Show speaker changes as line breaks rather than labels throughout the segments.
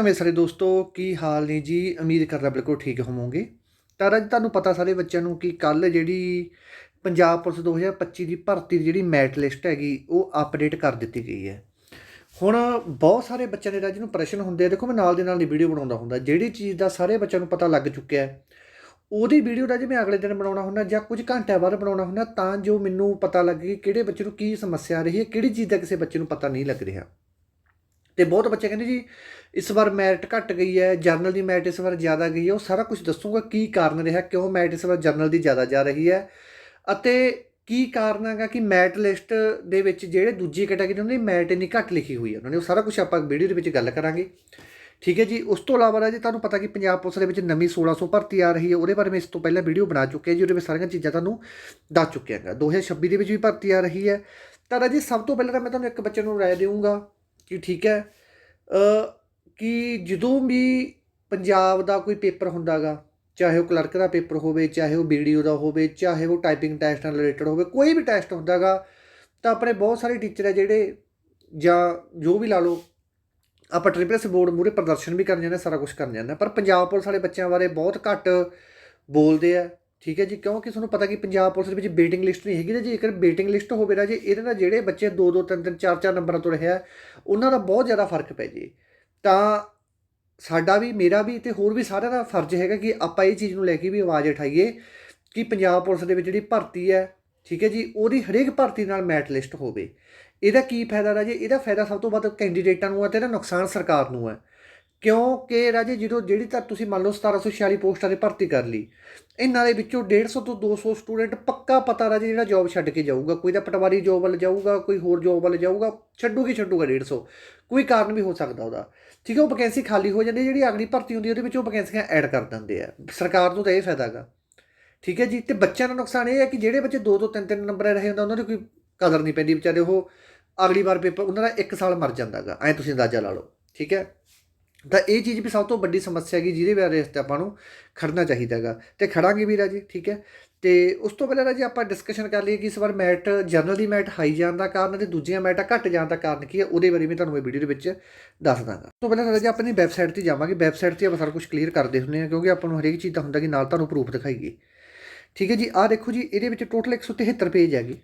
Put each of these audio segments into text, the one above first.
ਨਮਸਕਾਰ ਮੇਰੇ ਸਾਰੇ ਦੋਸਤੋ ਕੀ ਹਾਲ ਨੇ ਜੀ ਉਮੀਦ ਕਰਦਾ ਬਿਲਕੁਲ ਠੀਕ ਹੋਵੋਗੇ ਤਾਂ ਅੱਜ ਤੁਹਾਨੂੰ ਪਤਾ ਸਾਰੇ ਬੱਚਿਆਂ ਨੂੰ ਕਿ ਕੱਲ ਜਿਹੜੀ ਪੰਜਾਬ ਪੁਲਿਸ 2025 ਦੀ ਭਰਤੀ ਦੀ ਜਿਹੜੀ ਮੈਟ ਲਿਸਟ ਹੈਗੀ ਉਹ ਅਪਡੇਟ ਕਰ ਦਿੱਤੀ ਗਈ ਹੈ ਹੁਣ ਬਹੁਤ ਸਾਰੇ ਬੱਚਿਆਂ ਦੇ ਰਾਜ ਨੂੰ ਪ੍ਰਸ਼ਨ ਹੁੰਦੇ ਆ ਦੇਖੋ ਮੈਂ ਨਾਲ ਦੇ ਨਾਲ ਦੀ ਵੀਡੀਓ ਬਣਾਉਂਦਾ ਹੁੰਦਾ ਜਿਹੜੀ ਚੀਜ਼ ਦਾ ਸਾਰੇ ਬੱਚਿਆਂ ਨੂੰ ਪਤਾ ਲੱਗ ਚੁੱਕਿਆ ਉਹਦੀ ਵੀਡੀਓ ਦਾ ਮੈਂ ਅਗਲੇ ਦਿਨ ਬਣਾਉਣਾ ਹੁੰਦਾ ਜਾਂ ਕੁਝ ਘੰਟਿਆਂ ਬਾਅਦ ਬਣਾਉਣਾ ਹੁੰਦਾ ਤਾਂ ਜੋ ਮੈਨੂੰ ਪਤਾ ਲੱਗੇ ਕਿਹੜੇ ਬੱਚੇ ਨੂੰ ਕੀ ਸਮੱਸਿਆ ਰਹੀ ਹੈ ਕਿਹੜੀ ਚੀਜ਼ ਦਾ ਕਿਸੇ ਬੱਚੇ ਨੂੰ ਪਤਾ ਨਹੀਂ ਲੱਗ ਰਿਹਾ ਤੇ ਬਹੁਤ ਬੱਚੇ ਕਹਿੰਦੇ ਜੀ ਇਸ ਵਾਰ ਮੈਰਿਟ ਘਟ ਗਈ ਹੈ ਜਰਨਲ ਦੀ ਮੈਰਿਟ ਇਸ ਵਾਰ ਜ਼ਿਆਦਾ ਗਈ ਹੈ ਉਹ ਸਾਰਾ ਕੁਝ ਦੱਸੂਗਾ ਕੀ ਕਾਰਨ ਰਿਹਾ ਕਿਉਂ ਮੈਰਿਟ ਇਸ ਵਾਰ ਜਰਨਲ ਦੀ ਜ਼ਿਆਦਾ ਜਾ ਰਹੀ ਹੈ ਅਤੇ ਕੀ ਕਾਰਨ ਹੈਗਾ ਕਿ ਮੈਰਿਟ ਲਿਸਟ ਦੇ ਵਿੱਚ ਜਿਹੜੇ ਦੂਜੀ ਕੈਟਾਗਰੀ ਉਹਨਾਂ ਦੀ ਮੈਰਿਟ ਨਹੀਂ ਘੱਟ ਲਿਖੀ ਹੋਈ ਹੈ ਉਹਨਾਂ ਨੇ ਉਹ ਸਾਰਾ ਕੁਝ ਆਪਾਂ ਵੀਡੀਓ ਦੇ ਵਿੱਚ ਗੱਲ ਕਰਾਂਗੇ ਠੀਕ ਹੈ ਜੀ ਉਸ ਤੋਂ ਇਲਾਵਾ ਰਾਜੇ ਤੁਹਾਨੂੰ ਪਤਾ ਕਿ ਪੰਜਾਬ ਪੁਲਿਸ ਦੇ ਵਿੱਚ ਨਵੀਂ 1600 ਭਰਤੀ ਆ ਰਹੀ ਹੈ ਉਹਦੇ ਬਾਰੇ ਮੈਂ ਇਸ ਤੋਂ ਪਹਿਲਾਂ ਵੀਡੀਓ ਬਣਾ ਚੁੱਕਿਆ ਜੀ ਉਹਦੇ ਵਿੱਚ ਸਾਰੀਆਂ ਚੀਜ਼ਾਂ ਤੁਹਾਨੂੰ ਦੱਸ ਚੁੱਕਿਆ ਹਾਂ 2026 ਦੇ ਵਿੱਚ ਵੀ ਭਰਤੀ ਆ ਰਹੀ ਹੈ ਤਾਂ ਰਾਜੇ ਸਭ ਤੋਂ ਪਹਿਲਾਂ ਤਾਂ ਮੈਂ ਤੁਹਾਨੂੰ ਇੱਕ ਬੱਚੇ ਨੂੰ ਰਾਏ ਦੇਵਾਂਗਾ ਕਿ ਠੀਕ ਹੈ ਅ ਕਿ ਜਦੋਂ ਵੀ ਪੰਜਾਬ ਦਾ ਕੋਈ ਪੇਪਰ ਹੁੰਦਾਗਾ ਚਾਹੇ ਉਹ ਕਲਰਕ ਦਾ ਪੇਪਰ ਹੋਵੇ ਚਾਹੇ ਉਹ ਵੀਡੀਓ ਦਾ ਹੋਵੇ ਚਾਹੇ ਉਹ ਟਾਈਪਿੰਗ ਟੈਸਟ ਨਾਲ ਰਿਲੇਟਡ ਹੋਵੇ ਕੋਈ ਵੀ ਟੈਸਟ ਹੁੰਦਾਗਾ ਤਾਂ ਆਪਣੇ ਬਹੁਤ ਸਾਰੇ ਟੀਚਰ ਹੈ ਜਿਹੜੇ ਜਾਂ ਜੋ ਵੀ ਲਾ ਲਓ ਆਪਾਂ ਟ੍ਰਿਪਲਸ ਬੋਰਡ ਮੂਰੇ ਪ੍ਰਦਰਸ਼ਨ ਵੀ ਕਰਨ ਜਾਂਦੇ ਸਾਰਾ ਕੁਝ ਕਰਨ ਜਾਂਦੇ ਪਰ ਪੰਜਾਬ ਪੁਲਿਸ ਵਾਲੇ ਬੱਚਿਆਂ ਬਾਰੇ ਬਹੁਤ ਘੱਟ ਬੋਲਦੇ ਆ ਠੀਕ ਹੈ ਜੀ ਕਿਉਂਕਿ ਤੁਹਾਨੂੰ ਪਤਾ ਕਿ ਪੰਜਾਬ ਪੁਲਿਸ ਦੇ ਵਿੱਚ ਵੇਟਿੰਗ ਲਿਸਟ ਨਹੀਂ ਹੈਗੀ ਤੇ ਇੱਕ ਵੇਟਿੰਗ ਲਿਸਟ ਹੋਵੇ ਨਾ ਜੇ ਇਹਦੇ ਨਾਲ ਜਿਹੜੇ ਬੱਚੇ 2 2 3 3 4 4 ਨੰਬਰਾਂ ਤੋਂ ਰਹਿਆ ਉਹਨਾਂ ਦਾ ਬਹੁਤ ਜ਼ਿਆਦਾ ਫਰਕ ਪੈ ਜੇ ਤਾਂ ਸਾਡਾ ਵੀ ਮੇਰਾ ਵੀ ਤੇ ਹੋਰ ਵੀ ਸਾਰਿਆਂ ਦਾ ਫਰਜ਼ ਹੈਗਾ ਕਿ ਆਪਾਂ ਇਹ ਚੀਜ਼ ਨੂੰ ਲੈ ਕੇ ਵੀ ਆਵਾਜ਼ ਉਠਾਈਏ ਕਿ ਪੰਜਾਬ ਪੁਲਿਸ ਦੇ ਵਿੱਚ ਜਿਹੜੀ ਭਰਤੀ ਹੈ ਠੀਕ ਹੈ ਜੀ ਉਹਦੀ ਹਰੇਕ ਭਰਤੀ ਨਾਲ ਮੈਟ ਲਿਸਟ ਹੋਵੇ ਇਹਦਾ ਕੀ ਫਾਇਦਾ ਰਾਜੇ ਇਹਦਾ ਫਾਇਦਾ ਸਭ ਤੋਂ ਵੱਧ ਕੈਂਡੀਡੇਟਾਂ ਨੂੰ ਹੈ ਤੇ ਇਹਦਾ ਨੁਕਸਾਨ ਸਰਕਾਰ ਨੂੰ ਹੈ ਕਿਉਂਕਿ ਰਾਜੇ ਜਦੋਂ ਜਿਹੜੀ ਤਾਂ ਤੁਸੀਂ ਮੰਨ ਲਓ 1746 ਪੋਸਟਾਂ ਦੇ ਭਰਤੀ ਕਰ ਲਈ ਇਹਨਾਂ ਦੇ ਵਿੱਚੋਂ 150 ਤੋਂ 200 ਸਟੂਡੈਂਟ ਪੱਕਾ ਪਤਾ ਰਾਜੇ ਜਿਹੜਾ ਜੌਬ ਛੱਡ ਕੇ ਜਾਊਗਾ ਕੋਈ ਤਾਂ ਪਟਵਾਰੀ ਜੌਬ ਵੱਲ ਜਾਊਗਾ ਕੋਈ ਹੋਰ ਜੌਬ ਵੱਲ ਜਾਊਗਾ ਛੱਡੂਗੀ ਛੱਡੂਗਾ 150 ਕੋਈ ਕਾਰਨ ਵੀ ਹੋ ਸਕਦਾ ਉਹਦਾ ਠੀਕ ਹੈ ਉਹ ਵੈਕੈਂਸੀ ਖਾਲੀ ਹੋ ਜਾਂਦੀ ਜਿਹੜੀ ਅਗਲੀ ਭਰਤੀ ਹੁੰਦੀ ਉਹਦੇ ਵਿੱਚ ਉਹ ਵੈਕੈਂਸੀਆਂ ਐਡ ਕਰ ਦਿੰਦੇ ਆ ਸਰਕਾਰ ਨੂੰ ਤਾਂ ਇਹ ਫਾਇਦਾ ਹੈਗਾ ਠੀਕ ਹੈ ਜੀ ਤੇ ਬੱਚਿਆਂ ਦਾ ਨੁਕਸਾਨ ਇਹ ਹੈ ਕਿ ਜਿਹੜੇ ਬੱਚੇ 2 2 3 3 ਨੰਬਰ ਰਹੇ ਹੁੰਦਾ ਉਹਨਾਂ ਦੀ ਕੋਈ ਕਦਰ ਨਹੀਂ ਪੈਂਦੀ ਵਿਚਾਰੇ ਉਹ ਅਗਲੀ ਵਾਰ ਪੇਪਰ ਉਹਨਾਂ ਦਾ 1 ਸਾਲ ਮਰ ਜਾਂਦਾਗਾ ਐ ਤੁਸੀਂ ਅੰਦਾਜ਼ਾ ਲਾ ਲਓ ਠੀਕ ਹੈ ਤਾਂ ਇਹ ਚੀਜ਼ ਵੀ ਸਭ ਤੋਂ ਵੱਡੀ ਸਮੱਸਿਆ ਹੈਗੀ ਜਿਹਦੇ ਬਾਰੇ ਆਪਾਂ ਨੂੰ ਖੜਨਾ ਚਾਹੀਦਾਗਾ ਤੇ ਖੜਾਂਗੇ ਵੀ ਰਾਜੀ ਠੀਕ ਹੈ ਤੇ ਉਸ ਤੋਂ ਪਹਿਲਾਂ ਰਾਜੀ ਆਪਾਂ ਡਿਸਕਸ਼ਨ ਕਰ ਲਈਏ ਕਿ ਇਸ ਵਾਰ ਮੈਟ ਜਨਰਲ ਦੀ ਮੈਟ ਹਾਈ ਜਾਣ ਦਾ ਕਾਰਨ ਤੇ ਦੂਜੀਆਂ ਮੈਟਾਂ ਘਟ ਜਾਣ ਦਾ ਕਾਰਨ ਕੀ ਹੈ ਉਹਦੇ ਬਾਰੇ ਵੀ ਤੁਹਾਨੂੰ ਇਹ ਵੀਡੀਓ ਦੇ ਵਿੱਚ ਦੱਸ ਦਾਂਗਾ ਤੋਂ ਪਹਿਲਾਂ ਰਾਜੀ ਆਪਣੀ ਵੈਬਸਾਈਟ ਤੇ ਜਾਵਾਂਗੇ ਵੈਬਸਾਈਟ ਤੇ ਆਪਾਂ ਸਾਰਾ ਕੁਝ ਕਲੀਅਰ ਕਰਦੇ ਹੁੰਦੇ ਆ ਕਿਉਂਕਿ ਆਪਾਂ ਨੂੰ ਹਰੇਕ ਚੀਜ਼ ਦਾ ਹੁੰਦਾ ਕਿ ਨਾਲ ਤੁਹਾਨੂੰ ਪ੍ਰੂਫ ਦਿਖਾਈਏ ਠੀਕ ਹੈ ਜੀ ਆਹ ਦੇਖੋ ਜੀ ਇਹਦੇ ਵਿੱਚ ਟੋਟਲ 173 ਪੇਜ ਹੈਗੇ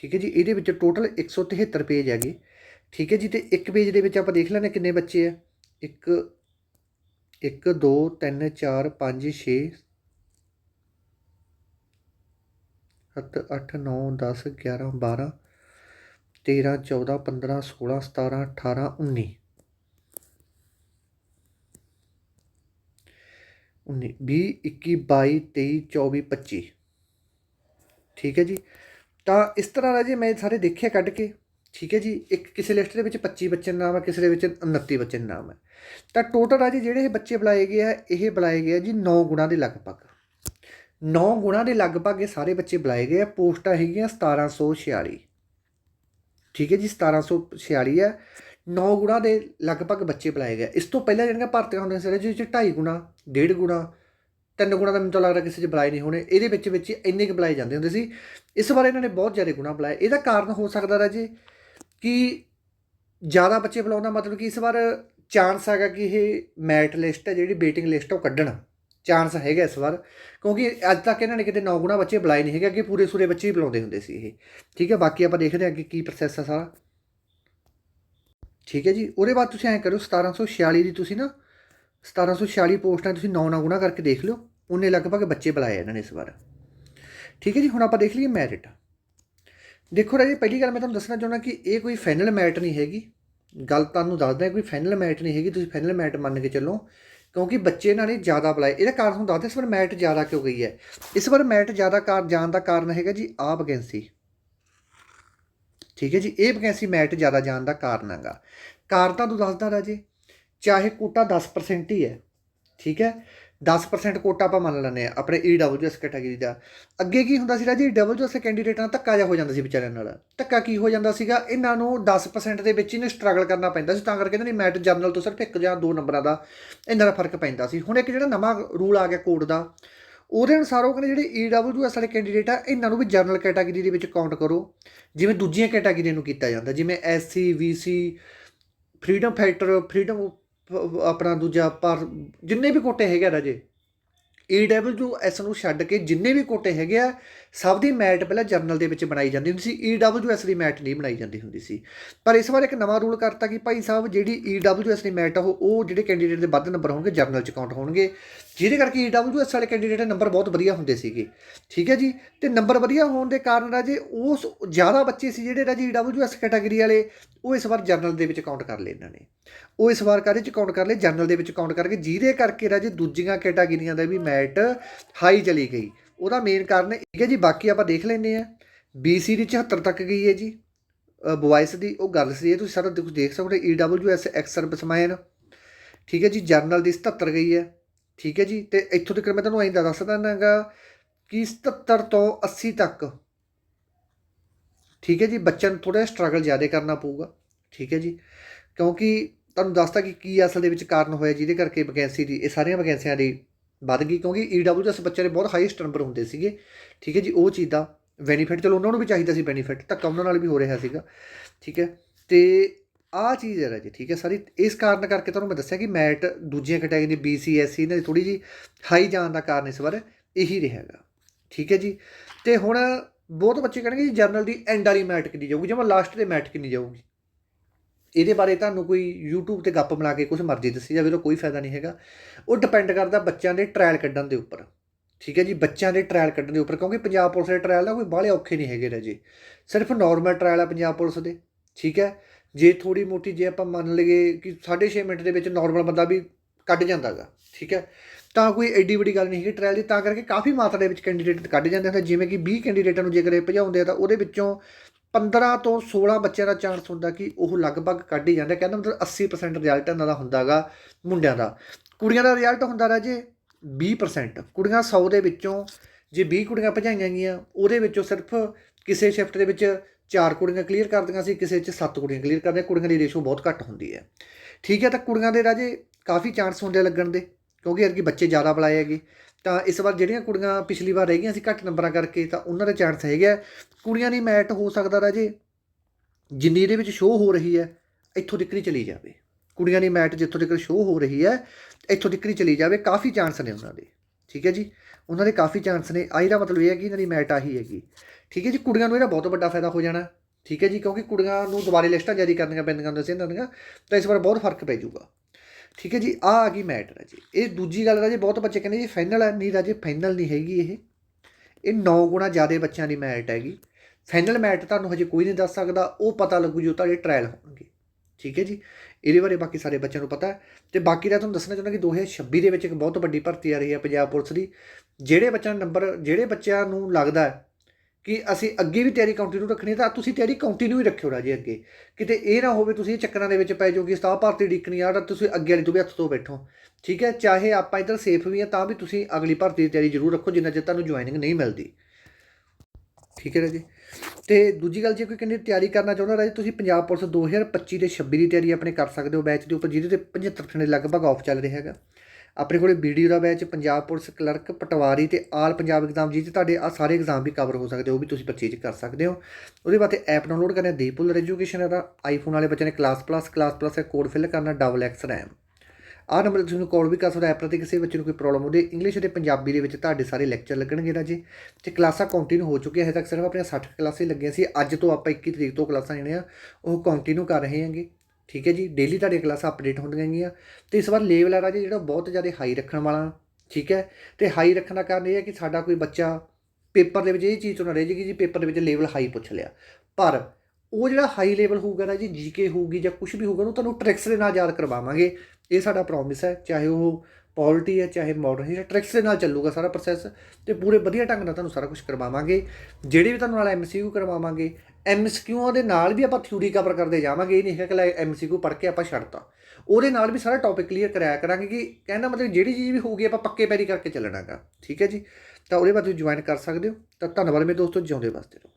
ਠੀਕ ਹੈ ਜੀ ਇਹਦੇ ਵਿੱਚ ਟੋਟਲ 173 ਪੇਜ ਹੈਗੇ ਠੀਕ ਹੈ ਜੀ ਤੇ ਇੱਕ ਪੇਜ ਦੇ ਵਿੱਚ ਆਪਾਂ ਦੇਖ ਲੈਣੇ ਕਿੰਨੇ ਬੱਚੇ ਆ ਇੱਕ ਇੱਕ 2 3 4 5 6 7 8 9 10 11 12 13 14 15 16 17 18 19 ਉੱਨੀ ਵੀਹ ਇੱਕੀ ਬਾਈ ਤੇਈ ਚੌਵੀ ਠੀਕ ਹੈ ਜੀ ਤਾਂ ਇਸ ਤਰ੍ਹਾਂ ਰਾਜੇ ਮੈਂ ਸਾਰੇ ਦੇਖਿਆ ਕੱਢ ਕੇ ਠੀਕ ਹੈ ਜੀ ਇੱਕ ਕਿਸੇ ਲਿਸਟ ਦੇ ਵਿੱਚ 25 ਬੱਚੇ ਦਾ ਨਾਮ ਹੈ ਕਿਸੇ ਦੇ ਵਿੱਚ 29 ਬੱਚੇ ਦਾ ਨਾਮ ਹੈ ਤਾਂ ਟੋਟਲ ਆ ਜੀ ਜਿਹੜੇ ਇਹ ਬੱਚੇ ਬੁਲਾਏ ਗਏ ਆ ਇਹ ਬੁਲਾਏ ਗਏ ਆ ਜੀ 9 ਗੁਣਾ ਦੇ ਲਗਭਗ 9 ਗੁਣਾ ਦੇ ਲਗਭਗ ਇਹ ਸਾਰੇ ਬੱਚੇ ਬੁਲਾਏ ਗਏ ਆ ਪੋਸਟਾਂ ਹੈਗੀਆਂ 1746 ਠੀਕ ਹੈ ਜੀ 1746 ਹੈ 9 ਗੁਣਾ ਦੇ ਲਗਭਗ ਬੱਚੇ ਬੁਲਾਏ ਗਏ ਇਸ ਤੋਂ ਪਹਿਲਾਂ ਜਿਹੜੀਆਂ ਭਰਤੀਆਂ ਹੁੰਦੀਆਂ ਸੀ ਜਿਹਦੇ ਵਿੱਚ 2.5 ਗੁਣਾ 1.5 ਗੁਣਾ 3 ਗੁਣਾ ਦਾ ਮੈਨੂੰ ਤਾਂ ਲੱਗਦਾ ਕਿਸੇ 'ਚ ਬੁਲਾਏ ਨਹੀਂ ਹੋਣੇ ਇਹਦੇ ਵਿੱਚ ਵਿੱਚ ਇੰਨੇ ਕੁ ਬੁਲਾਏ ਜਾਂਦੇ ਹੁੰਦੇ ਸੀ ਇਸ ਵਾਰ ਇਹਨਾਂ ਨੇ ਬਹੁਤ ਜ਼ਿਆਦਾ ਗੁਣਾ ਬੁਲਾਏ ਇਹਦਾ ਕਾਰਨ ਹੋ ਸਕਦਾ ਰਾਜੇ ਜੀ ਕਿ ਜ਼ਿਆਦਾ ਬੱਚੇ ਬੁਲਾਉਣਾ ਮਤਲਬ ਕਿ ਇਸ ਵਾਰ ਚਾਂਸ ਹੈਗਾ ਕਿ ਇਹ ਮੈਟ ਲਿਸਟ ਹੈ ਜਿਹੜੀ ਵੇਟਿੰਗ ਲਿਸਟ ਉਹ ਕੱਢਣ ਚਾਂਸ ਹੈਗਾ ਇਸ ਵਾਰ ਕਿਉਂਕਿ ਅੱਜ ਤੱਕ ਇਹਨਾਂ ਨੇ ਕਿਤੇ 9 ਗੁਣਾ ਬੱਚੇ ਬੁਲਾਏ ਨਹੀਂ ਹੈਗੇ ਕਿ ਪੂਰੇ ਸੂਰੇ ਬੱਚੇ ਹੀ ਬੁਲਾਉਂਦੇ ਹੁੰਦੇ ਸੀ ਇਹ ਠੀਕ ਹੈ ਬਾਕੀ ਆਪਾਂ ਦੇਖਦੇ ਹਾਂ ਕਿ ਕੀ ਪ੍ਰੋਸੈਸ ਹੈ ਸਾਰਾ ਠੀਕ ਹੈ ਜੀ ਉਹਦੇ ਬਾਅਦ ਤੁਸੀਂ ਐਂ ਕਰੋ 1746 ਦੀ ਤੁਸੀਂ ਨਾ 1746 ਪੋਸਟਾਂ ਤੁਸੀਂ 9 ਨਾਲ ਗੁਣਾ ਕਰਕੇ ਦੇਖ ਲਿਓ ਉਹਨੇ ਲਗਭਗ ਬੱਚੇ ਬੁਲਾਏ ਇਹਨਾਂ ਨੇ ਇਸ ਵਾਰ ਠੀਕ ਹੈ ਜੀ ਹੁਣ ਆਪਾਂ ਦੇਖ ਲਈਏ ਮੈਰਿਟ ਦੇਖੋ ਰਾਜੇ ਪਹਿਲੀ ਗੱਲ ਮੈਂ ਤੁਹਾਨੂੰ ਦੱਸਣਾ ਚਾਹੁੰਦਾ ਕਿ ਇਹ ਕੋਈ ਫਾਈਨਲ ਮੈਟ ਨਹੀਂ ਹੈਗੀ ਗੱਲ ਤੁਹਾਨੂੰ ਦੱਸਦਾ ਕੋਈ ਫਾਈਨਲ ਮੈਟ ਨਹੀਂ ਹੈਗੀ ਤੁਸੀਂ ਫਾਈਨਲ ਮੈਟ ਮੰਨ ਕੇ ਚੱਲੋ ਕਿਉਂਕਿ ਬੱਚੇ ਇਹਨਾਂ ਨੇ ਜ਼ਿਆਦਾ ਬੁਲਾਏ ਇਹਦਾ ਕਾਰਨ ਤੁਹਾਨੂੰ ਦੱਸਦੇ ਇਸ ਵਾਰ ਮੈਟ ਜ਼ਿਆਦਾ ਕਿਉਂ ਗਈ ਹੈ ਇਸ ਵਾਰ ਮੈਟ ਜ਼ਿਆਦਾ ਕਾਰ ਜਾਣ ਦਾ ਕਾਰਨ ਹੈਗਾ ਜੀ ਆਪ ਵੈਕੈਂਸੀ ਠੀਕ ਹੈ ਜੀ ਇਹ ਵੈਕੈਂਸੀ ਮੈਟ ਜ਼ਿਆਦਾ ਜਾਣ ਦਾ ਕਾਰਨ ਹੈਗਾ ਕਾਰਨ ਤੁਹਾਨੂੰ ਦੱਸਦਾ ਰਾਜੇ ਚਾਹੇ ਕੋਟਾ 10% ਹੀ ਹੈ ਠੀਕ ਹੈ 10% ਕੋਟਾ ਆਪਾਂ ਮੰਨ ਲੈਂਦੇ ਆ ਆਪਣੇ EWS ਕੈਟਾਗਰੀ ਦਾ ਅੱਗੇ ਕੀ ਹੁੰਦਾ ਸੀ ਰਾਜੀ e ਦੇ ਕੈਂਡੀਡੇਟਾਂ ਨਾਲ ਧੱਕਾ ਜਾ ਹੋ ਜਾਂਦਾ ਸੀ ਵਿਚਾਰਿਆਂ ਨਾਲ ਧੱਕਾ ਕੀ ਹੋ ਜਾਂਦਾ ਸੀਗਾ ਇਹਨਾਂ ਨੂੰ 10% ਦੇ ਵਿੱਚ ਇਹਨੂੰ ਸਟਰਗਲ ਕਰਨਾ ਪੈਂਦਾ ਸੀ ਤਾਂ ਕਰਕੇ ਇਹਨਾਂ ਨੇ ਮੈਟ ਜਰਨਲ ਤੋਂ ਸਿਰਫ ਇੱਕ ਜਾਂ ਦੋ ਨੰਬਰਾਂ ਦਾ ਇਹਨਾਂ ਦਾ ਫਰਕ ਪੈਂਦਾ ਸੀ ਹੁਣ ਇੱਕ ਜਿਹੜਾ ਨਵਾਂ ਰੂਲ ਆ ਗਿਆ ਕੋਡ ਦਾ ਉਹਦੇ ਅਨੁਸਾਰ ਉਹ ਕਹਿੰਦੇ ਜਿਹੜੇ EWS ਵਾਲੇ ਕੈਂਡੀਡੇਟ ਆ ਇਹਨਾਂ ਨੂੰ ਵੀ ਜਰਨਲ ਕੈਟਾਗਰੀ ਦੇ ਵਿੱਚ ਕਾਊਂਟ ਕਰੋ ਜਿਵੇਂ ਦੂਜੀਆਂ ਕੈਟਾਗਰੀਆਂ ਨੂੰ ਕੀਤਾ ਜਾਂਦਾ ਜਿਵੇਂ SC VC freedom factor freedom ਆਪਣਾ ਦੂਜਾ ਪਰ ਜਿੰਨੇ ਵੀ ਕੋਟੇ ਹੈਗੇ ਰਾਜੇ ਏਡਬਲਯੂ ਐਸ ਨੂੰ ਛੱਡ ਕੇ ਜਿੰਨੇ ਵੀ ਕੋਟੇ ਹੈਗੇ ਆ ਸਭ ਦੀ ਮੈਟ ਪਹਿਲਾਂ ਜਰਨਲ ਦੇ ਵਿੱਚ ਬਣਾਈ ਜਾਂਦੀ ਹੁੰਦੀ ਸੀ ਈਡਬਲਯੂਐਸ e ਦੀ ਮੈਟ ਨਹੀਂ ਬਣਾਈ ਜਾਂਦੀ ਹੁੰਦੀ ਸੀ ਪਰ ਇਸ ਵਾਰ ਇੱਕ ਨਵਾਂ ਰੂਲ ਕਰਤਾ ਕਿ ਭਾਈ ਸਾਹਿਬ ਜਿਹੜੀ ਈਡਬਲਯੂਐਸ e ਦੀ ਮੈਟ ਆ ਉਹ ਉਹ ਜਿਹੜੇ ਕੈਂਡੀਡੇਟ ਦੇ ਵੱਧ ਨੰਬਰ ਹੋਣਗੇ ਜਰਨਲ ਚ ਕਾਊਂਟ ਹੋਣਗੇ ਜਿਹਦੇ ਕਰਕੇ ਈਡਬਲਯੂਐਸ e ਵਾਲੇ ਕੈਂਡੀਡੇਟ ਦੇ ਨੰਬਰ ਬਹੁਤ ਵਧੀਆ ਹੁੰਦੇ ਸੀਗੇ ਠੀਕ ਹੈ ਜੀ ਤੇ ਨੰਬਰ ਵਧੀਆ ਹੋਣ ਦੇ ਕਾਰਨ ਰਾਜੇ ਉਸ ਜ਼ਿਆਦਾ ਬੱਚੇ ਸੀ ਜਿਹੜੇ ਰਾਜੇ ਈਡਬਲਯੂਐਸ ਕੈਟਾਗਰੀ ਵਾਲੇ ਉਹ ਇਸ ਵਾਰ ਜਰਨਲ ਦੇ ਵਿੱਚ ਕਾਊਂਟ ਕਰ ਲਏ ਇਹਨਾਂ ਨੇ ਉਹ ਇਸ ਵਾਰ ਕਾਰੇ ਚ ਕਾਊਂਟ ਕਰ ਲਏ ਜਰਨਲ ਦੇ ਵਿੱਚ ਕਾਊਂਟ ਕਰਕੇ ਜਿਹਦੇ ਕਰਕੇ ਰਾਜੇ ਦੂਜੀਆਂ ਕੈਟਾਗਰੀਆਂ ਦਾ ਵੀ ਮੈਟ ਹਾਈ ਚਲੀ ਗਈ ਉਹਦਾ ਮੇਨ ਕਾਰਨ ਇਹ ਹੈ ਜੀ ਬਾਕੀ ਆਪਾਂ ਦੇਖ ਲੈਨੇ ਆ BC ਦੀ 74 ਤੱਕ ਗਈ ਹੈ ਜੀ ਬੁਆਇਸ ਦੀ ਉਹ ਗੱਲ ਸੀ ਇਹ ਤੁਸੀਂ ਸਾਰਾ ਕੁਝ ਦੇਖ ਸਕਦੇ ਐਕਸ ਸਰਵਿਸ ਬਸਮਾਇਨ ਠੀਕ ਹੈ ਜੀ ਜਰਨਲ ਦੀ 77 ਗਈ ਹੈ ਠੀਕ ਹੈ ਜੀ ਤੇ ਇੱਥੋਂ ਤੱਕ ਮੈਂ ਤੁਹਾਨੂੰ ਐਂ ਦੱਸ ਦਿੰਦਾਗਾ ਕਿ 77 ਤੋਂ 80 ਤੱਕ ਠੀਕ ਹੈ ਜੀ ਬੱਚਿਆਂ ਨੂੰ ਥੋੜਾ ਸਟਰਗਲ ਜ਼ਿਆਦਾ ਕਰਨਾ ਪਊਗਾ ਠੀਕ ਹੈ ਜੀ ਕਿਉਂਕਿ ਤੁਹਾਨੂੰ ਦੱਸਤਾ ਕਿ ਕੀ ਅਸਲ ਦੇ ਵਿੱਚ ਕਾਰਨ ਹੋਇਆ ਜਿਹਦੇ ਕਰਕੇ ਵੈਕੈਂਸੀ ਦੀ ਇਹ ਸਾਰੀਆਂ ਵੈਕੈਂਸੀਆਂ ਦੀ ਵੱਧ ਗਈ ਕਿਉਂਕਿ EWS ਬੱਚਿਆਂ ਦੇ ਬਹੁਤ ਹਾਈਸਟ ਨੰਬਰ ਹੁੰਦੇ ਸੀਗੇ ਠੀਕ ਹੈ ਜੀ ਉਹ ਚੀਜ਼ ਦਾ ਬੈਨੀਫਿਟ ਚਲੋ ਉਹਨਾਂ ਨੂੰ ਵੀ ਚਾਹੀਦਾ ਸੀ ਬੈਨੀਫਿਟ ਤਾਂ ਕੰਮ ਨਾਲ ਵੀ ਹੋ ਰਿਹਾ ਸੀਗਾ ਠੀਕ ਹੈ ਤੇ ਆ ਚੀਜ਼ ਹੈ ਰਾਜੀ ਠੀਕ ਹੈ ਸਾਰੀ ਇਸ ਕਾਰਨ ਕਰਕੇ ਤੁਹਾਨੂੰ ਮੈਂ ਦੱਸਿਆ ਕਿ ਮੈਟ ਦੂਜੀਆਂ ਕੈਟਾਗਰੀ ਦੀ BCSC SC ਇਹਨਾਂ ਦੀ ਥੋੜੀ ਜੀ ਹਾਈ ਜਾਣ ਦਾ ਕਾਰਨ ਇਸ ਵਾਰ ਇਹੀ ਰਹੇਗਾ ਠੀਕ ਹੈ ਜੀ ਤੇ ਹੁਣ ਬਹੁਤ ਬੱਚੇ ਕਹਿਣਗੇ ਜੀ ਜਰਨਲ ਦੀ ਐਂਡ ਵਾਲੀ ਮੈਟ ਕਿੰਨੀ ਜਾਊਗੀ ਜਿਵੇਂ ਲਾਸਟ ਦੇ ਮੈਟ ਕਿੰਨੀ ਜਾਊਗੀ ਇਹਦੇ ਬਾਰੇ ਤੁਹਾਨੂੰ ਕੋਈ YouTube ਤੇ ਗੱਪ ਬਣਾ ਕੇ ਕੁਝ ਮਰਜ਼ੀ ਦੱਸੀ ਜਾਵੇ ਤਾਂ ਕੋਈ ਫਾਇਦਾ ਨਹੀਂ ਹੈਗਾ ਉਹ ਡਿਪੈਂਡ ਕਰਦਾ ਬੱਚਿਆਂ ਦੇ ਟ੍ਰਾਇਲ ਕੱਢਣ ਦੇ ਉੱਪਰ ਠੀਕ ਹੈ ਜੀ ਬੱਚਿਆਂ ਦੇ ਟ੍ਰਾਇਲ ਕੱਢਣ ਦੇ ਉੱਪਰ ਕਿਉਂਕਿ ਪੰਜਾਬ ਪੁਲਿਸ ਦੇ ਟ੍ਰਾਇਲ ਦਾ ਕੋਈ ਬਾਹਲੇ ਔਖੇ ਨਹੀਂ ਹੈਗੇ ਰਜੇ ਸਿਰਫ ਨਾਰਮਲ ਟ੍ਰਾਇਲ ਆ ਪੰਜਾਬ ਪੁਲਿਸ ਦੇ ਠੀਕ ਹੈ ਜੇ ਥੋੜੀ ਮੋਟੀ ਜੇ ਆਪਾਂ ਮੰਨ ਲਈਏ ਕਿ 6.5 ਮਿੰਟ ਦੇ ਵਿੱਚ ਨਾਰਮਲ ਬੰਦਾ ਵੀ ਕੱਢ ਜਾਂਦਾਗਾ ਠੀਕ ਹੈ ਤਾਂ ਕੋਈ ਐਡੀ ਵੱਡੀ ਗੱਲ ਨਹੀਂ ਹੈਗੀ ਟ੍ਰਾਇਲ ਦੀ ਤਾਂ ਕਰਕੇ ਕਾਫੀ ਮਾਤਰਾ ਦੇ ਵਿੱਚ ਕੈਂਡੀਡੇਟ ਕੱਢ ਜਾਂਦੇ ਹੁੰਦੇ ਜਿਵੇਂ ਕਿ 20 ਕੈਂਡੀਡੇਟਾਂ ਨੂੰ ਜੇਕਰ ਭਜਾਉਂਦੇ ਆ ਤਾਂ ਉਹਦੇ ਵਿੱਚੋਂ 15 ਤੋਂ 16 ਬੱਚਿਆਂ ਦਾ ਚਾਂਸ ਹੁੰਦਾ ਕਿ ਉਹ ਲਗਭਗ ਕੱਢ ਹੀ ਜਾਂਦੇ ਕਹਿੰਦਾ ਮਤਲਬ 80% ਰਿਜ਼ਲਟ ਇਹਨਾਂ ਦਾ ਹੁੰਦਾਗਾ ਮੁੰਡਿਆਂ ਦਾ ਕੁੜੀਆਂ ਦਾ ਰਿਜ਼ਲਟ ਹੁੰਦਾ ਰਾਜੇ 20% ਕੁੜੀਆਂ 100 ਦੇ ਵਿੱਚੋਂ ਜੇ 20 ਕੁੜੀਆਂ ਭਜਾਈਆਂ ਗਈਆਂ ਉਹਦੇ ਵਿੱਚੋਂ ਸਿਰਫ ਕਿਸੇ ਸ਼ਿਫਟ ਦੇ ਵਿੱਚ 4 ਕੁੜੀਆਂ ਕਲੀਅਰ ਕਰਦੀਆਂ ਸੀ ਕਿਸੇ 'ਚ 7 ਕੁੜੀਆਂ ਕਲੀਅਰ ਕਰਦੀਆਂ ਕੁੜੀਆਂ ਦੀ ਰੇਸ਼ੋ ਬਹੁਤ ਘੱਟ ਹੁੰਦੀ ਹੈ ਠੀਕ ਹੈ ਤਾਂ ਕੁੜੀਆਂ ਦੇ ਰਾਜੇ ਕਾਫੀ ਚਾਂਸ ਹੁੰਦੇ ਲੱਗਣ ਦੇ ਕਿਉਂਕਿ ਅਰਗੀ ਬੱਚੇ ਜ਼ਿਆਦਾ ਬੁਲਾਏ ਹੈਗੇ ਤਾਂ ਇਸ ਵਾਰ ਜਿਹੜੀਆਂ ਕੁੜੀਆਂ ਪਿਛਲੀ ਵਾਰ ਰਹਿ ਗਈਆਂ ਸੀ ਘੱਟ ਨੰਬਰਾਂ ਕਰਕੇ ਤਾਂ ਉਹਨਾਂ ਦੇ ਚਾਂਸ ਆ ਕੁੜੀਆਂ ਨਹੀਂ ਮੈਟ ਹੋ ਸਕਦਾ ਰਾਜੇ ਜਿੰਨੀ ਇਹਦੇ ਵਿੱਚ ਸ਼ੋਅ ਹੋ ਰਹੀ ਹੈ ਇੱਥੋਂ ਤੱਕ ਨਹੀਂ ਚਲੀ ਜਾਵੇ ਕੁੜੀਆਂ ਨਹੀਂ ਮੈਟ ਜਿੱਥੋਂ ਤੱਕ ਸ਼ੋਅ ਹੋ ਰਹੀ ਹੈ ਇੱਥੋਂ ਤੱਕ ਨਹੀਂ ਚਲੀ ਜਾਵੇ ਕਾਫੀ ਚਾਂਸ ਨੇ ਉਹਨਾਂ ਦੇ ਠੀਕ ਹੈ ਜੀ ਉਹਨਾਂ ਦੇ ਕਾਫੀ ਚਾਂਸ ਨੇ ਆਈ ਦਾ ਮਤਲਬ ਇਹ ਹੈ ਕਿ ਇਹਨਾਂ ਦੀ ਮੈਟ ਆਹੀ ਹੈਗੀ ਠੀਕ ਹੈ ਜੀ ਕੁੜੀਆਂ ਨੂੰ ਇਹਦਾ ਬਹੁਤ ਵੱਡਾ ਫਾਇਦਾ ਹੋ ਜਾਣਾ ਠੀਕ ਹੈ ਜੀ ਕਿਉਂਕਿ ਕੁੜੀਆਂ ਨੂੰ ਦੁਬਾਰੇ ਲਿਸਟਾਂ ਜਾਰੀ ਕਰਨੀਆਂ ਪੈਂਦੀਆਂ ਹੁੰਦੀਆਂ ਸੀ ਇਹਨਾਂ ਦੀਆਂ ਤਾਂ ਇਸ ਵਾਰ ਬਹੁਤ ਫਰਕ ਪੈ ਜਾਊਗਾ ਠੀਕ ਹੈ ਜੀ ਆ ਆ ਗਈ ਮੈਟਰ ਹੈ ਜੀ ਇਹ ਦੂਜੀ ਗੱਲ ਰਾਜੇ ਬਹੁਤ ਬੱਚੇ ਕਹਿੰਦੇ ਜੀ ਫਾਈਨਲ ਹੈ ਨਹੀਂ ਰਾਜੇ ਫਾਈਨਲ ਨਹੀਂ ਹੈਗੀ ਇਹ ਇਹ 9 ਗੁਣਾ ਜ਼ਿਆਦਾ ਬੱਚਿਆਂ ਦੀ ਮੈਟ ਹੈਗੀ ਫਾਈਨਲ ਮੈਟ ਤੁਹਾਨੂੰ ਹਜੇ ਕੋਈ ਨਹੀਂ ਦੱਸ ਸਕਦਾ ਉਹ ਪਤਾ ਲੱਗੂ ਜੋ ਤੁਹਾਡੇ ਟ੍ਰਾਇਲ ਹੋਣਗੇ ਠੀਕ ਹੈ ਜੀ ਇਹਦੇ ਬਾਰੇ ਬਾਕੀ ਸਾਰੇ ਬੱਚਿਆਂ ਨੂੰ ਪਤਾ ਹੈ ਤੇ ਬਾਕੀ ਦਾ ਤੁਹਾਨੂੰ ਦੱਸਣਾ ਚਾਹੁੰਦਾ ਕਿ 2026 ਦੇ ਵਿੱਚ ਇੱਕ ਬਹੁਤ ਵੱਡੀ ਭਰਤੀ ਆ ਰਹੀ ਹੈ ਪੰਜਾਬ ਪੁਲਿਸ ਦੀ ਜਿਹੜੇ ਬੱਚਿਆਂ ਨੰਬਰ ਜਿਹੜੇ ਬੱਚਿਆਂ ਨੂੰ ਲੱਗਦਾ ਹੈ ਕਿ ਅਸੀਂ ਅੱਗੇ ਵੀ ਤਿਆਰੀ ਕੰਟੀਨਿਊ ਰੱਖਣੀ ਹੈ ਤਾਂ ਤੁਸੀਂ ਤਿਆਰੀ ਕੰਟੀਨਿਊ ਹੀ ਰੱਖਿਓ ਰਾਜੇ ਅੱਗੇ ਕਿਤੇ ਇਹ ਨਾ ਹੋਵੇ ਤੁਸੀਂ ਚੱਕਰਾਂ ਦੇ ਵਿੱਚ ਪੈ ਜਾਓਗੇ ਸਤਾ ਭਾਰਤੀ ਡਿੱਕਣੀ ਆ ਤਾਂ ਤੁਸੀਂ ਅੱਗੇ ਵਾਲੀ ਤੋਂ ਵੀ ਹੱਥ ਤੋਂ ਬੈਠੋ ਠੀਕ ਹੈ ਚਾਹੇ ਆਪਾਂ ਇਧਰ ਸੇਫ ਵੀ ਆ ਤਾਂ ਵੀ ਤੁਸੀਂ ਅਗਲੀ ਭਰਤੀ ਦੀ ਤਿਆਰੀ ਜ਼ਰੂਰ ਰੱਖੋ ਜਿੰਨਾ ਚਿਰ ਤੁਹਾਨੂੰ ਜੁਆਇਨਿੰਗ ਨਹੀਂ ਮਿਲਦੀ ਠੀਕ ਹੈ ਰਾਜੇ ਤੇ ਦੂਜੀ ਗੱਲ ਜੇ ਕੋਈ ਕੈਂਡੀਡੇਟ ਤਿਆਰੀ ਕਰਨਾ ਚਾਹੁੰਦਾ ਰਾਜੇ ਤੁਸੀਂ ਪੰਜਾਬ ਪੁਲਿਸ 2025 ਦੇ 26 ਦੀ ਤਿਆਰੀ ਆਪਣੇ ਕਰ ਸਕਦੇ ਹੋ ਬੈਚ ਦੇ ਉੱਪਰ ਜਿਹਦੇ ਤੇ 75% ਲਗਭਗ ਆਫ ਚੱਲ ਰਿਹਾ ਹੈਗਾ ਆਪਣੇ ਕੋਲੇ ਵੀਡੀਓ ਦਾ batch Punjab police clerk patwari ਤੇ ਆਲ ਪੰਜਾਬ ਐਗਜ਼ਾਮ ਜੀ ਤੇ ਤੁਹਾਡੇ ਆ ਸਾਰੇ ਐਗਜ਼ਾਮ ਵੀ ਕਵਰ ਹੋ ਸਕਦੇ ਉਹ ਵੀ ਤੁਸੀਂ ਪਰਚੇਜ ਕਰ ਸਕਦੇ ਹੋ ਉਹਦੇ ਬਾਅਦ ਐਪ ਡਾਊਨਲੋਡ ਕਰਨਾ ਦੀਪੁਲਰ ਐਜੂਕੇਸ਼ਨ ਦਾ ਆਈਫੋਨ ਵਾਲੇ ਬੱਚੇ ਨੇ ਕਲਾਸ ਪਲੱਸ ਕਲਾਸ ਪਲੱਸ ਦਾ ਕੋਡ ਫਿਲ ਕਰਨਾ ਡਬਲ ਐਕਸ ਰੈਮ ਆ ਨੰਬਰ ਤੇ ਤੁਹਾਨੂੰ ਕਾਲ ਵੀ ਕਰ ਸਕਦਾ ਐਪ ਤੇ ਕਿਸੇ ਬੱਚੇ ਨੂੰ ਕੋਈ ਪ੍ਰੋਬਲਮ ਹੋਵੇ ਇੰਗਲਿਸ਼ ਤੇ ਪੰਜਾਬੀ ਦੇ ਵਿੱਚ ਤੁਹਾਡੇ ਸਾਰੇ ਲੈਕਚਰ ਲੱਗਣਗੇ ਜੀ ਤੇ ਕਲਾਸਾਂ ਕੰਟੀਨਿਊ ਹੋ ਚੁੱਕੀਆਂ ਹਜੇ ਤੱਕ ਸਿਰਫ ਆਪਣੀਆਂ 60 ਕਲਾਸਾਂ ਹੀ ਲੱਗੀਆਂ ਸੀ ਅੱਜ ਤੋਂ ਆਪਾਂ 21 ਤਰੀਕ ਤੋਂ ਕਲਾਸਾਂ ਜਿਹੜੀਆਂ ਉਹ ਕੰਟੀਨਿਊ ਕਰ ਰਹੇ ਹਾਂਗੇ ਠੀਕ ਹੈ ਜੀ ਡੇਲੀ ਤੁਹਾਡੀਆਂ ਕਲਾਸਾਂ ਅਪਡੇਟ ਗਈਆਂ ਤੇ ਇਸ ਵਾਰ ਲੇਵਲ ਆ ਰਾਜੇ ਜਿਹੜਾ ਬਹੁਤ ਜ਼ਿਆਦਾ ਹਾਈ ਰੱਖਣ ਵਾਲਾ ਠੀਕ ਹੈ ਤੇ ਹਾਈ ਰੱਖਣ ਦਾ ਕਾਰਨ ਇਹ ਹੈ ਕਿ ਸਾਡਾ ਕੋਈ ਬੱਚਾ ਪੇਪਰ ਦੇ ਵਿੱਚ ਇਹ ਚੀਜ਼ ਤੋਂ ਨਾ ਰਹਿ ਜੇਗੀ ਜੀ ਪੇਪਰ ਦੇ ਵਿੱਚ ਲੈਵਲ ਹਾਈ ਪੁੱਛ ਲਿਆ ਪਰ ਉਹ ਜਿਹੜਾ ਹਾਈ ਲੈਵਲ ਹੋਊਗਾ ਨਾ ਜੀ ਜੀਕੇ ਹੋਊਗੀ ਜਾਂ ਕੁਝ ਵੀ ਹੋਊਗਾ ਉਹ ਤੁਹਾਨੂੰ ਟ੍ਰਿਕਸ ਦੇ ਨਾਲ ਯਾਦ ਕਰਵਾਵਾਂਗੇ ਇਹ ਸਾਡਾ ਪ੍ਰੋਮਿਸ ਹੈ ਚਾਹੇ ਉਹ ਪੋਲਿਟੀ ਹੈ ਚਾਹੇ ਮਾਡਰਨ ਹੈ ਟ੍ਰਿਕਸ ਦੇ ਨਾਲ ਚੱਲੂਗਾ ਸਾਰਾ ਪ੍ਰੋਸੈਸ ਤੇ ਪੂਰੇ ਵਧੀਆ ਢੰਗ ਨਾਲ ਤੁਹਾਨੂੰ ਸਾਰਾ ਕੁਝ ਕਰਵਾਵਾਂਗੇ ਜਿਹੜੇ ਵੀ ਤੁਹਾਨੂੰ ਨਾਲ ਐਮਸੀਕਿਊ ਕਰਵਾਵਾਂਗੇ ਐਮਸੀਕਿਊ ਦੇ ਨਾਲ ਵੀ ਆਪਾਂ ਥਿਊਰੀ ਕਵਰ ਕਰਦੇ ਜਾਵਾਂਗੇ ਇਹ ਨਹੀਂ ਹੈ ਕਿ ਲੈ ਐਮਸੀਕਿਊ ਪੜ੍ਹ ਕੇ ਆਪਾਂ ਛੱਡਤਾ ਉਹਦੇ ਨਾਲ ਵੀ ਸਾਰਾ ਟੌਪਿਕ ਕਲੀਅਰ ਕਰਾਇਆ ਕਰਾਂਗੇ ਕਿ ਕਹਿੰਦਾ ਮਤਲਬ ਜਿਹੜੀ ਚੀਜ਼ ਵੀ ਹੋਊਗੀ ਆਪਾਂ ਪੱਕੇ ਪੈਰੀ ਕਰਕੇ ਚੱਲਣਾਗਾ ਠੀਕ ਹੈ ਜੀ ਤਾਂ ਉਹਦੇ ਬਾਅਦ ਤੁਸੀਂ ਜੁਆਇਨ ਕਰ ਸਕਦੇ ਹੋ ਤਾਂ ਧੰਨਵਾਦ ਮੇਰੇ ਦੋਸਤੋ ਜਿਉਂਦੇ ਵਾਸਤੇ